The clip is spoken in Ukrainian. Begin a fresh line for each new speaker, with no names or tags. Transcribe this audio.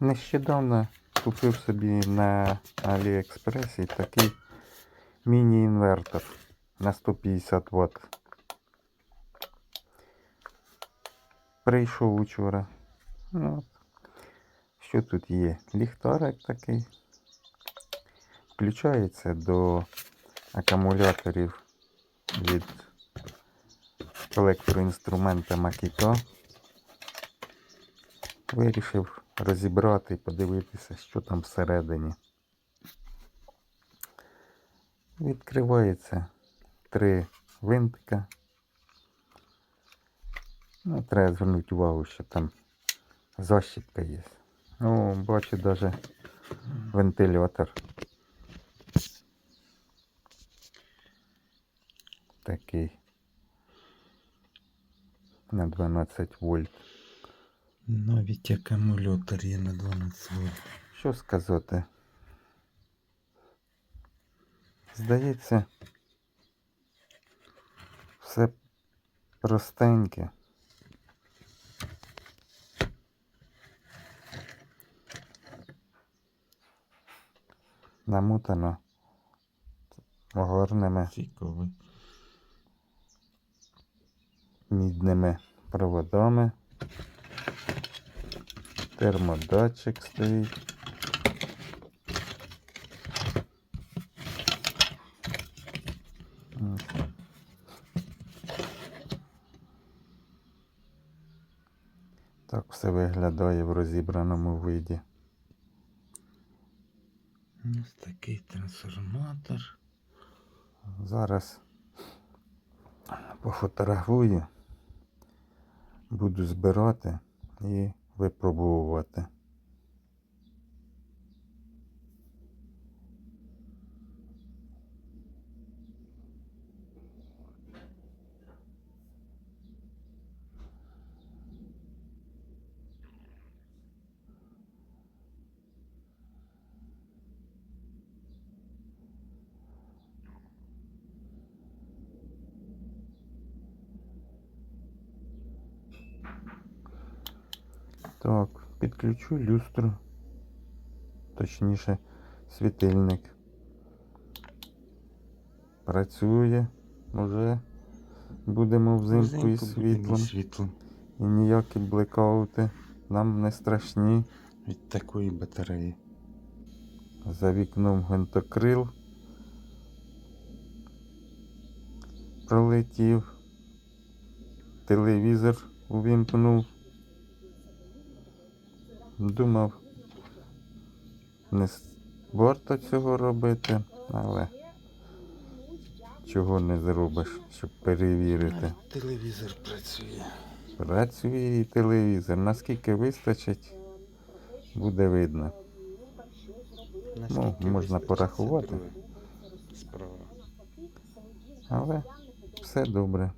Нещодавно купив собі на Аліекспресі такий міні-інвертор на 150 Вт. Прийшов учора. Ну. Що тут є? Ліхтарик такий. Включається до акумуляторів від електроінструмента Makito. Вирішив розібрати і подивитися, що там всередині. Відкривається три винтика. Ну, треба звернути увагу, що там защіпка є. О, бачу даже вентилятор. Такий. На 12 вольт.
Навіть акумулятор є на 12 вольт.
Що сказати? Здається, все простеньке. Намотано горними
Цікавий.
мідними проводами. Термодатчик стоїть. Так все виглядає в розібраному виді.
Ось такий трансформатор.
Зараз пофотографую, буду збирати і випробовувати. Так, підключу люстру. Точніше, світильник. Працює. Уже будемо взимку
Взимку будемо
світлом.
світлом.
І ніякі блекаути нам не страшні.
Від такої батареї.
За вікном гвинтокрил пролетів. Телевізор увімкнув. Думав, не с- варто цього робити, але чого не зробиш, щоб перевірити.
Телевізор працює.
Працює і телевізор. Наскільки вистачить, буде видно.
Наскільки
можна порахувати.
Справа.
Але все добре.